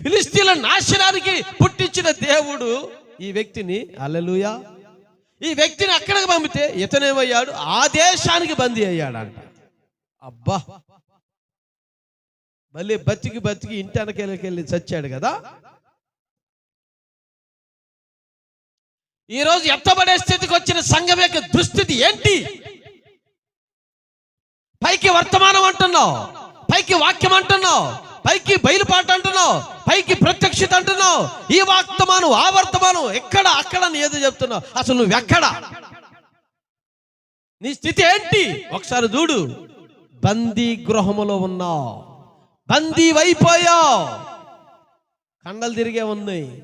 ఫిలిస్తీన్ల నాశనానికి పుట్టించిన దేవుడు ఈ వ్యక్తిని అల్లలుయా ఈ వ్యక్తిని అక్కడికి పంపితే ఇతనేమయ్యాడు? ఆ దేశానికి బందీ అయ్యాడంట. అబ్బా! మళ్ళీ బతికి బతికి ఇంటి వెనకెళ్ళి చచ్చాడు కదా? ఈరోజు ఎత్తబడే స్థితికి వచ్చిన సంఘం యొక్క దుస్థితి ఏంటి? పైకి వర్తమానం అంటున్నావు. పైకి వాక్యం అంటున్నావు. పైకి బయలుపాట అంటున్నావు పైకి ప్రత్యక్షత అంటున్నావు. ఈ వర్తమానం ఆ వర్తమానం ఎక్కడ అక్కడ అని ఏదో చెప్తున్నావు. అసలు నువ్వు ఎక్కడ? నీ స్థితి ఏంటి? ఒకసారి చూడు. బందీ గృహములో ఉన్నావు. బందీ అయిపోయావు. కండలు తిరిగే ఉన్నాయి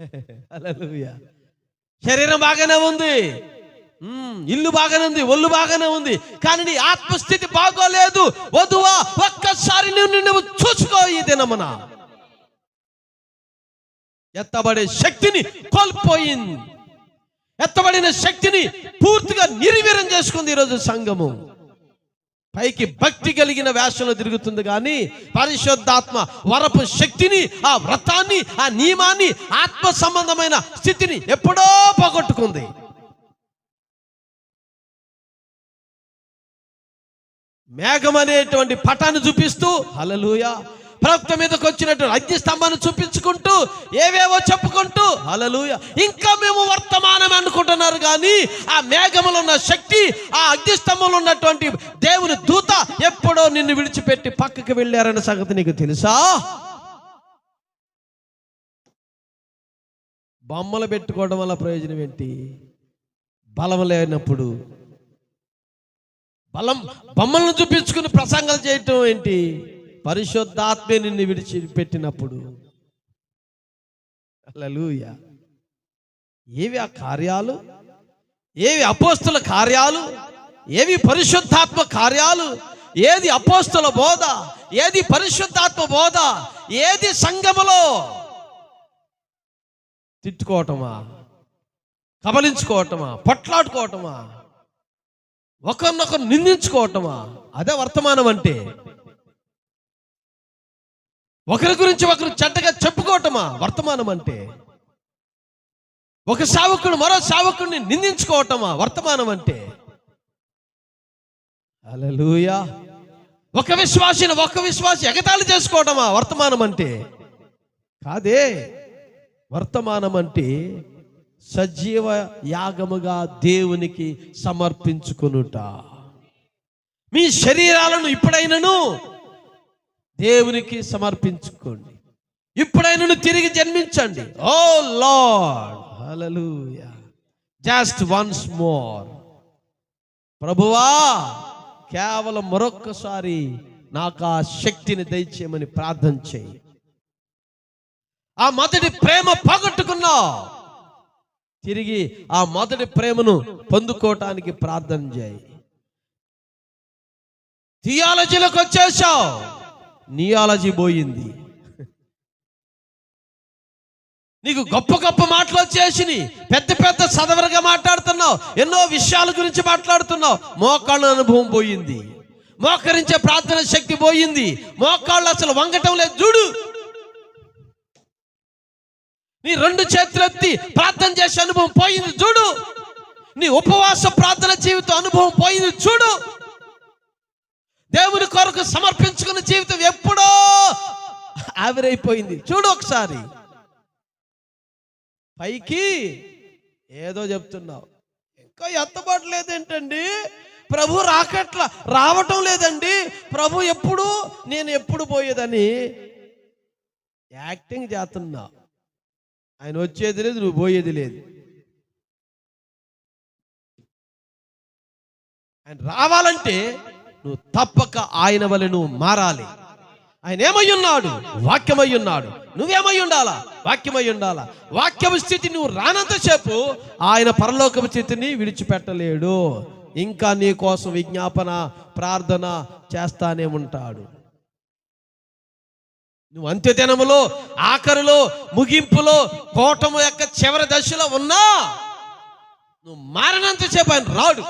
శరీరం బాగానే ఉంది. ఇల్లు బాగానే ఉంది ఒళ్ళు బాగానే ఉంది కానీ నీ ఆత్మస్థితి బాగోలేదు. వధువా ఒక్కసారి నువ్వు నువ్వు చూసుకో ఈ దినమున. ఎత్తబడే శక్తిని కోల్పోయింది. ఎత్తబడిన శక్తిని పూర్తిగా నిర్వీర్యం చేసుకుంది ఈరోజు సంఘము. పైకి భక్తి కలిగిన వేషంలో తిరుగుతుంది కానీ పరిశుద్ధాత్మ వరపు శక్తిని ఆ వ్రతాన్ని ఆ నియమాన్ని ఆత్మ సంబంధమైన స్థితిని ఎప్పుడో పోగొట్టుకుంది. మేఘం అనేటువంటి పటాన్ని చూపిస్తూ హలలుయ ప్రవక్త మీదకి వచ్చినటువంటి అగ్ని స్తంభాన్ని చూపించుకుంటూ ఏవేవో చెప్పుకుంటూ హలలుయ ఇంకా మేము వర్తమానం అనుకుంటున్నారు కానీ ఆ మేఘములో ఉన్న శక్తి ఆ అగ్ని స్తంభంలో ఉన్నటువంటి దేవుని దూత ఎప్పుడో నిన్ను విడిచిపెట్టి పక్కకి వెళ్ళారన్న సంగతి నీకు తెలుసా? బొమ్మలు పెట్టుకోవడం వల్ల ప్రయోజనం ఏంటి? బలం లేనప్పుడు బలం బొమ్మలను చూపించుకుని ప్రసంగాలు చేయటం ఏంటి? పరిశుద్ధాత్మే నిన్ను విడిచిపెట్టినప్పుడు. హల్లెలూయా. ఏవి ఆ కార్యాలు? ఏవి అపోస్తుల కార్యాలు? ఏవి పరిశుద్ధాత్మ కార్యాలు? ఏది అపోస్తుల బోధ? ఏది పరిశుద్ధాత్మ బోధ? ఏది సంగములో తిట్టుకోవటమా? కబలించుకోవటమా? పొట్లాడుకోవటమా? ఒకరినొకరు నిందించుకోవటమా? అదే వర్తమానం అంటే. ఒకరి గురించి ఒకరు చెడ్డగా చెప్పుకోవటమా? వర్తమానం అంటే. ఒక సావకుడు మరో సావకుడిని నిందించుకోవటమా? వర్తమానం అంటే. అలలుయా ఒక విశ్వాసిని ఒక విశ్వాసి ఎగతాళి చేసుకోవటమా? వర్తమానం అంటే. కాదే. వర్తమానం అంటే సజీవ యాగముగా దేవునికి సమర్పించుకొనుట. మీ శరీరాలను ఇప్పుడైనను దేవునికి సమర్పించుకోండి. ఇప్పుడైనను తిరిగి జన్మించండి. ఓ Lord hallelujah. Just once more ప్రభువా కేవలం మరొక్కసారి నాకు ఆ శక్తిని దయచేయమని ప్రార్థన చేయి. ఆ మొదటి ప్రేమ పోగొట్టుకున్నావు. తిరిగి ఆ మొదటి ప్రేమను పొందుకోవటానికి ప్రార్థన చేయి. థియాలజీలోకి వచ్చేసావు నియాలజీ పోయింది. నీకు గొప్ప గొప్ప మాటలు వచ్చేసి పెద్ద పెద్ద సదవరగా మాట్లాడుతున్నావు. ఎన్నో విషయాల గురించి మాట్లాడుతున్నావు. మోకాళ్ళ అనుభవం పోయింది. మోకరించే ప్రార్థన శక్తి పోయింది. మోకాళ్ళు అసలు వంగటం లేదు. చూడు. నీ రెండు చేతులెత్తి ప్రార్థన చేసే అనుభవం పోయింది చూడు. నీ ఉపవాస ప్రార్థన జీవితం అనుభవం పోయింది చూడు. దేవుని కొరకు సమర్పించుకున్న జీవితం ఎప్పుడో ఆవిరైపోయింది. చూడు ఒకసారి. పైకి ఏదో చెప్తున్నావు. ఇంకా ఎత్తబాటు లేదేంటండి ప్రభు రాకట్ల రావటం లేదండి. ప్రభు ఎప్పుడు నేను ఎప్పుడు పోయేదని యాక్టింగ్ చేస్తున్నావు. ఆయన వచ్చేది లేదు నువ్వు పోయేది లేదు. ఆయన రావాలంటే నువ్వు తప్పక ఆయన వలె నువ్వు మారాలి. ఆయన ఏమై ఉన్నాడు? వాక్యమై ఉన్నాడు. నువ్వేమై ఉండాలా? వాక్యమై ఉండాలా? వాక్యము స్థితి నువ్వు రానంతసేపు ఆయన పరలోకపు స్థితిని విడిచిపెట్టలేడు. ఇంకా నీ కోసం విజ్ఞాపన ప్రార్థన చేస్తానే ఉంటాడు. నువ్వు అంత్యదినములో ఆఖరిలో ముగింపులో కోటము యొక్క చివరి దశలో ఉన్నా నువ్వు మారినంత చెప్పాను రాడు.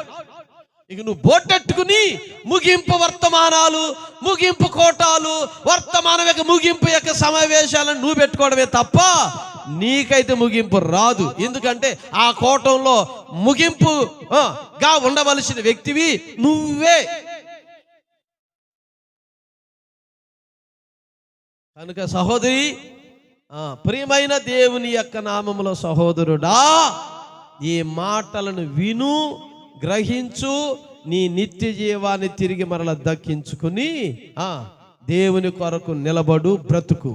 ఇక నువ్వు బోటెట్టుకుని ముగింపు వర్తమానాలు ముగింపు కోటాలు వర్తమానం యొక్క ముగింపు యొక్క సమావేశాలను నువ్వు పెట్టుకోవడమే తప్ప నీకైతే ముగింపు రాదు. ఎందుకంటే ఆ కోటంలో ముగింపు గా ఉండవలసిన వ్యక్తివి నువ్వే. కనుక సహోదరి ప్రియమైన దేవుని యొక్క నామములో సహోదరుడా ఈ మాటలను విను గ్రహించు నీ నిత్య జీవాన్ని తిరిగి మరల దక్కించుకుని దేవుని కొరకు నిలబడు బ్రతుకు.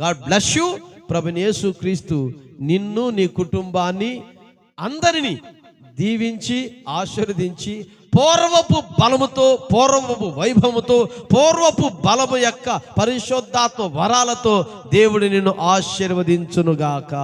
God bless you. ప్రభునేసు క్రీస్తు నిన్ను నీ కుటుంబాన్ని అందరినీ దీవించి ఆశీర్వదించి పూర్వపు బలముతో పూర్వపు వైభవముతో పూర్వపు బలము యొక్క పరిశుద్ధాత్మ వరాలతో దేవుడు నిన్ను ఆశీర్వదించునుగాక.